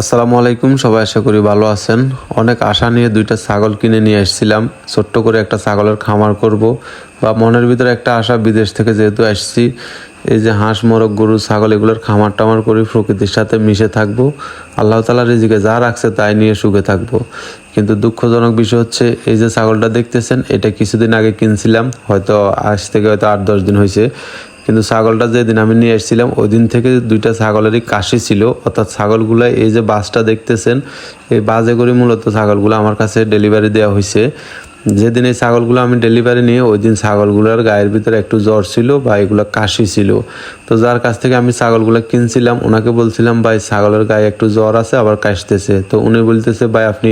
আসসালামু আলাইকুম, সবাই আশা করি ভালো আছেন। অনেক আশা নিয়ে দুইটা ছাগল কিনে নিয়ে এসেছিলাম ছোট্ট করে একটা ছাগলের খামার করব। বা মনের ভিতরে একটা আশা বিদেশ থেকে যেহেতু আসছি, এই যে হাঁস, মোরগ, গরু, ছাগল, এগুলোর খামার টামার করি প্রকৃতির সাথে মিশে থাকব। আল্লাহ তালা রিজিকে যা রাখছে তাই নিয়ে সুখে থাকব। কিন্তু দুঃখজনক বিষয় হচ্ছে, এই যে ছাগলটা দেখতেছেন, এটা কিছুদিন আগে কিনছিলাম, হয়তো আজ থেকে হয়তো আট, দশ দিন হয়েছে। কিন্তু ছাগলটা যেদিন আমি নিয়ে এসেছিলাম ওই দিন থেকে দুইটা ছাগলেরই কাশি ছিল। অর্থাৎ ছাগলগুলো এই যে বাসটা দেখতেছেন, এই বাজে করে মূলত ছাগলগুলো আমার কাছে ডেলিভারি দেওয়া হয়েছে যেদিন এই ছাগলগুলো আমি ডেলিভারি নিয়ে ওই দিন ছাগলগুলোর গায়ের ভিতরে একটু জ্বর ছিল বা এগুলো কাশি ছিল। তো যার কাছ থেকে আমি ছাগলগুলো কিনছিলাম ওনাকে বলছিলাম, ভাই, ছাগলের গায়ে একটু জ্বর আছে, আবার কাশতেছে। তো উনি বলতেছে, ভাই, আপনি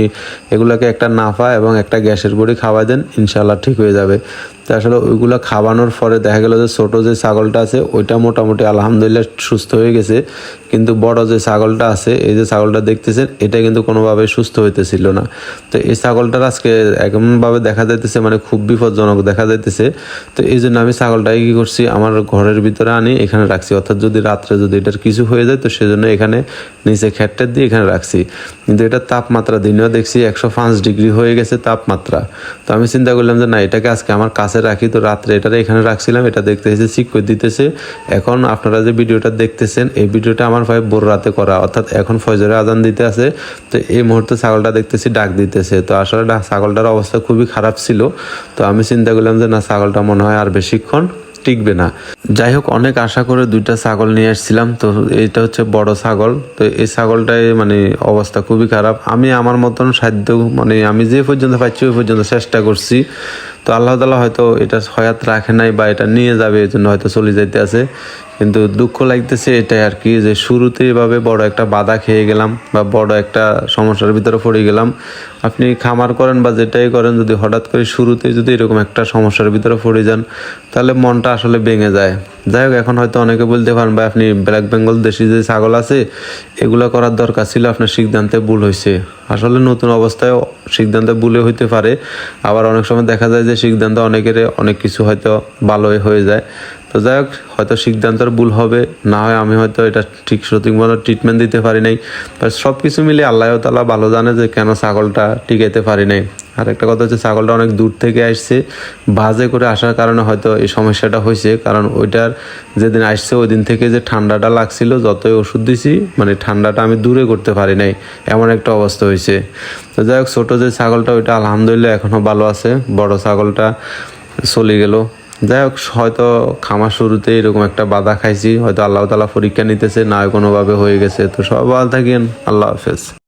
এগুলোকে একটা নাফা এবং একটা গ্যাসের বড়ি খাওয়াই দেন ইনশাল্লাহ ঠিক হয়ে যাবে। তো আসলে ওইগুলো খাওয়ানোর পরে দেখা গেল যে ছোটো যে ছাগলটা আছে, ওইটা মোটামুটি আলহামদুলিল্লাহ সুস্থ হয়ে গেছে, কিন্তু বড় যে ছাগলটা আছে, এই যে ছাগলটা দেখতেছেন, এটা কিন্তু কোনোভাবে সুস্থ হইতেছিল না। তো এই ছাগলটার আজকে এমনভাবে দেখা যাইতেছে মানে খুব বিপজ্জনক দেখা যাইতেছে। তো এই জন্য আমি ছাগলটাকে কী করছি, আমার ঘরের ভিতরে আনি, এখানে রাখছি। অর্থাৎ যদি রাত্রে যদি এটার কিছু হয়ে যায়, তো সেজন্য এখানে নিচে খ্যাটটা দিয়ে এখানে রাখছি। কিন্তু এটার তাপমাত্রা দিনেও দেখছি একশো পাঁচ ডিগ্রি হয়ে গেছে তাপমাত্রা। তো আমি চিন্তা করলাম যে না, এটাকে আজকে আমার কাছে রাখি। তো রাত্রে এটারে এখানে রাখছিলাম, এটা দেখতে এসে চিক করে দিতেছে। এখন আপনারা যে ভিডিওটা দেখতেছেন, এই ভিডিওটা আমার ভাই বোর রাতে করা। অর্থাৎ এখন ফজরে আজান দিতে আছে। তো এই মুহূর্তে ছাগলটা দেখতেছি ডাক দিতেছে। তো আসলে ছাগলটার অবস্থা খুবই খারাপ ছিল। তো আমি চিন্তা করলাম যে না, ছাগলটা মনে হয় আর বেশিক্ষণ টিকবে না। যাই হোক, অনেক আশা করে দুইটা ছাগল নিয়ে আসছিলাম। তো এটা হচ্ছে বড় ছাগল। তো এই ছাগলটাই মানে অবস্থা খুবই খারাপ। আমি আমার মতন সাধ্য মানে আমি যে পর্যন্ত পাচ্ছি ওই পর্যন্ত চেষ্টা করছি। তো আল্লাহ তালা হয়তো এটা হয়াত রাখে নাই বা এটা নিয়ে যাবে এই জন্য হয়তো চলে যাইতে আছে। কিন্তু দুঃখ লাগতেছে এটাই আর কি, যে শুরুতে এভাবে বড় একটা বাধা খেয়ে গেলাম বা বড় একটা সমস্যার ভিতরে পড়ে গেলাম। আপনি খামার করেন বা যেটাই করেন, যদি হঠাৎ করে শুরুতে যদি এরকম একটা সমস্যার ভিতরে পড়ে যান, তাহলে মনটা আসলে ভেঙে যায়। যাই হোক, এখন হয়তো অনেকে বলতে পারেন বা আপনি ব্ল্যাক বেঙ্গল দেশি যে ছাগল আছে, এগুলো করার দরকার ছিল, আপনার সিদ্ধান্তে ভুল হয়েছে। আসলে নতুন অবস্থায় সিদ্ধান্তে ভুলে হইতে পারে। আবার অনেক সময় দেখা যায় যে সিদ্ধান্ত অনেকের অনেক কিছু হয়তো ভালোই হয়ে যায়। তো যাই হোক, হয়তো সিদ্ধান্তের ভুল হবে, না হয় আমি হয়তো এটা ঠিক সঠিক মতো ট্রিটমেন্ট দিতে পারি নাই। বা সব কিছু মিলে আল্লাহ তালা ভালো জানে যে কেন ছাগলটা টিকাইতে পারি নাই। আর একটা কথা হচ্ছে, ছাগলটা অনেক দূর থেকে আসছে, বাজে করে আসার কারণে হয়তো এই সমস্যাটা হয়েছে। কারণ ওইটার যেদিন আসছে ওই দিন থেকে যে ঠান্ডাটা লাগছিল, যতই ওষুধ দিছি মানে ঠান্ডাটা আমি দূরে করতে পারি নাই, এমন একটা অবস্থা হয়েছে। তো যাই হোক, ছোটো যে ছাগলটা, ওইটা আলহামদুলিল্লাহ এখনও ভালো আছে। বড় ছাগলটা চলে গেল। যাই হোক, হয়তো খামার শুরুতে এরকম একটা বাধা খাইছি, হয়তো আল্লাহ তালা পরীক্ষা নিতেছে, না কোনোভাবে হয়ে গেছে। তো সব ভালো থাকেন, আল্লাহ হাফেজ।